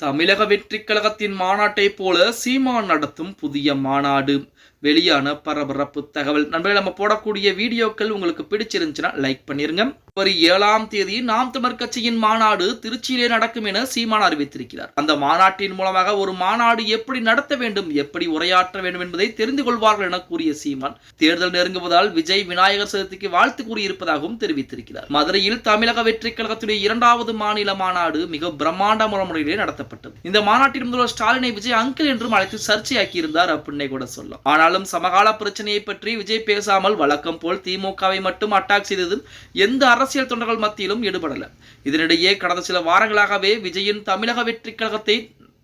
தமிழக வெற்றி கழகத்தின் மாநாட்டைப் போல சீமான் நடத்தும் புதிய மாநாடு. வெளியான பரபரப்பு தகவல். நண்பர்கள் நம்ம போடக்கூடிய வீடியோக்கள் உங்களுக்கு பிடிச்சிருந்துச்சுன்னா லைக் பண்ணிருங்க. ஒரு ஏழாம் தேதி நாம் தமிழர் கட்சியின் மாநாடு திருச்சியிலே நடக்கும் என சீமான் அறிவித்திருக்கிறார். அந்த மாநாட்டின் மூலமாக ஒரு மாநாடு எப்படி நடத்த வேண்டும் எப்படி உரையாற்ற வேண்டும் என்பதை தெரிந்து கொள்வார்கள் என கூறிய சீமான் தேர்தல் நெருங்குவதால் விஜய் விநாயகர் சதுர்த்திக்கு வாழ்த்து கூறியிருப்பதாகவும் தெரிவித்திருக்கிறார். மதுரையில் தமிழக வெற்றிக் கழகத்துடைய இரண்டாவது மாநில மாநாடு மிக பிரம்மாண்டமான முறையிலே நடத்தப்பட்டது. இந்த மாநாட்டின் முதல்வர் ஸ்டாலினை விஜய் அங்கிள் என்றும் அழைத்து சர்ச்சையாக்கி இருந்தார் அப்படின்னே கூட சொல்லும் ஆனாலும் சமகால பிரச்சனையை பற்றி விஜய் பேசாமல் வழக்கம் போல் திமுகவை மட்டும் அட்டாக் செய்ததும் எந்த அரசு அரசியல் தொண்டர்கள் மத்தியிலும் ஈடுபடல. இதனிடையே கடந்த சில வாரங்களாகவே விஜயின் தமிழக வெற்றி கழகத்தை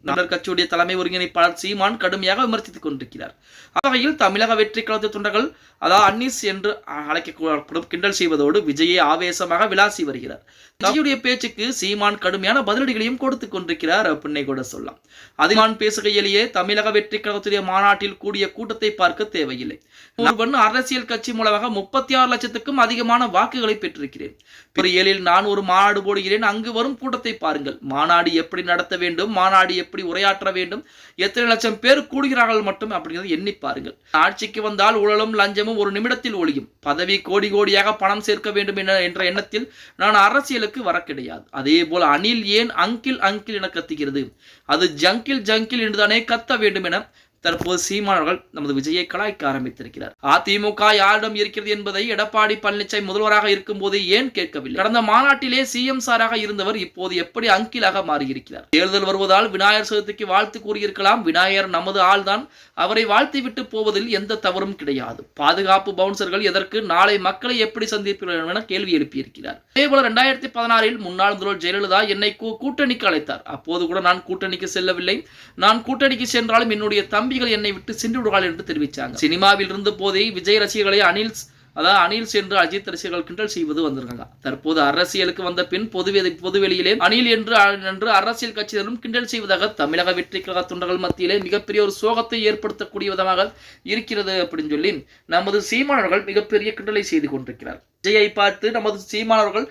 தமிழர் கட்சியுடைய தலைமை ஒருங்கிணைப்பாளர் சீமான் கடுமையாக விமர்சித்துக் கொண்டிருக்கிறார். அவ்வகையில் தமிழக வெற்றி கழக தொண்டர்கள் அதாவது அன்னீஸ் என்று அழைக்கப்படும் கிண்டல் செய்வதோடு விஜயை ஆவேசமாக விளாசி வருகிறார். விஜயுடைய பேச்சுக்கு சீமான் கடுமையான பதிலடிகளையும் கொடுத்து கொண்டிருக்கிறார் அப்படின்னே கூட சொல்லலாம். அதிமான் பேசுகையிலேயே தமிழக வெற்றி கழகத்துடைய மாநாட்டில் கூடிய கூட்டத்தை பார்க்க தேவையில்லை. ஒருவன் அரசியல் கட்சி மூலமாக முப்பத்தி ஆறு லட்சத்துக்கும் அதிகமான வாக்குகளை பெற்றிருக்கிறேன். பிற ஏழில் நான் ஒரு மாநாடு போடுகிறேன். அங்கு வரும் கூட்டத்தை பாருங்கள். மாநாடு எப்படி நடத்த வேண்டும்? மாநாடு எப்படி உரையாற்ற வேண்டும்? எத்தனை லட்சம் பேர் கூடுகிறார்கள் மட்டும் அப்படிங்கிறத எண்ணி பாருங்கள். ஆட்சிக்கு வந்தால் ஊழலும் லஞ்சமும் ஒரு நிமிடத்தில் ஒழியும். பதவி கோடி கோடியாக பணம் சேர்க்க வேண்டும் என என்ற எண்ணத்தில் நான் அரசியலுக்கு வர கிடையாது. அதே போல அணில் ஏன் அங்கில் அங்கில் என கத்துகிறது? அது ஜங்கில் ஜங்கில் என்றுதானே கத்த வேண்டும் என தற்போது சீமானவர்கள் நமது விஜயை கலாய்க்க ஆரம்பித்திருக்கிறார். அதிமுக யாரிடம் இருக்கிறது என்பதை எடப்பாடி பழனிசாமி முதல்வராக இருக்கும் போது ஏன் கேட்கவில்லை? கடந்த மாநாட்டிலே சிஎம் சாராக இருந்தவர் இப்போது எப்படி அங்கிலாக மாறியிருக்கிறார்? தேர்தல் வருவதால் விநாயகர் சதுர்த்திக்கு வாழ்த்து கூறியிருக்கலாம். விநாயகர் நமது ஆள்தான். அவரை வாழ்த்தி விட்டு போவதில் எந்த தவறும் கிடையாது. பாதுகாப்பு பவுன்சர்கள் எதற்கு நாளை மக்களை எப்படி சந்திப்பீர்கள் என கேள்வி எழுப்பியிருக்கிறார். அதேபோல இரண்டாயிரத்தி பதினாறில் முன்னாள் முதல்வர் ஜெயலலிதா என்னை கூட்டணிக்கு அழைத்தார். அப்போது கூட நான் கூட்டணிக்கு செல்லவில்லை. நான் கூட்டணிக்கு சென்றாலும் என்னுடைய தம்பிகள் என்னை விட்டு சென்று விடுவார்கள் என்று தெரிவித்தாங்க சினிமாவில் இருந்த போதே விஜய் ரசிகர்களை அனில் அதாவது அனில் சென்று அஜித் ரசிகர்கள் கிண்டல் செய்வது வந்திருக்காங்க. தற்போது அரசியலுக்கு வந்த பின் பொது பொதுவெளியிலே அனில் என்று என்று அரசியல் கட்சியினரும் கிண்டல் செய்வதாக தமிழக வெற்றி கழக தொண்டர்கள் மத்தியிலே மிகப்பெரிய ஒரு சோகத்தை ஏற்படுத்தக்கூடிய விதமாக இருக்கிறது அப்படின்னு சொல்லி நமது சீமானவர்கள் மிகப்பெரிய கிண்டலை செய்து கொண்டிருக்கிறார். விஜயை பார்த்து நமது சீமானவர்கள்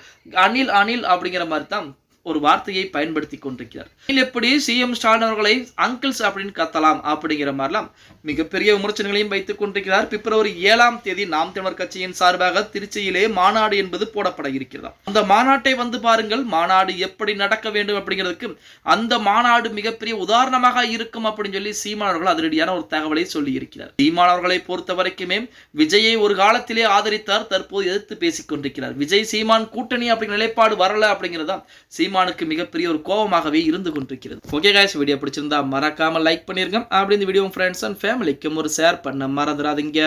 அனில் அனில் அப்படிங்கிற மாதிரி தான் ஒரு வார்த்தையை பயன்படுத்தி கொண்டிருக்கிறார். எப்படி சிஎம் ஸ்டாலின் அவர்களை அங்கிள்ஸ் அப்படின்னு கத்தலாம் அப்படிங்கிற மாதிரிலாம் மிகப்பெரிய விமர்சனங்களையும் வைத்துக் கொண்டிருக்கிறார். பிப்ரவரி ஏழாம் தேதி நாம் தமிழர் கட்சியின் சார்பாக திருச்சியிலே மாநாடு என்பது போடப்பட இருக்கிறதா அந்த மாநாட்டை வந்து பாருங்கள் மாநாடு எப்படி நடக்க வேண்டும் அப்படிங்கிறதுக்கு அந்த மாநாடு மிகப்பெரிய உதாரணமாக இருக்கும் அப்படின்னு சொல்லி சீமானவர்கள் அதிரடியான ஒரு தகவலை சொல்லி இருக்கிறார். சீமானவர்களை பொறுத்த வரைக்குமே விஜயை ஒரு காலத்திலே ஆதரித்தார் தற்போது எதிர்த்து பேசிக் கொண்டிருக்கிறார். விஜய் சீமான் கூட்டணி அப்படிங்கிற நிலைப்பாடு வரல அப்படிங்கிறதா சீ சீமானுக்கு மிகப்பெரிய ஒரு கோபமாகவே இருந்து கொண்டிருக்கிறது. ஓகே காய்ஸ் வீடியோ பிடிச்சிருந்தா மறக்காம லைக் பண்ணிருங்க. அப்படி இந்த வீடியோ ஃப்ரெண்ட்ஸ் அண்ட் ஃபேமிலிக்கும் ஒரு ஷேர் பண்ண மறந்துடாதீங்க.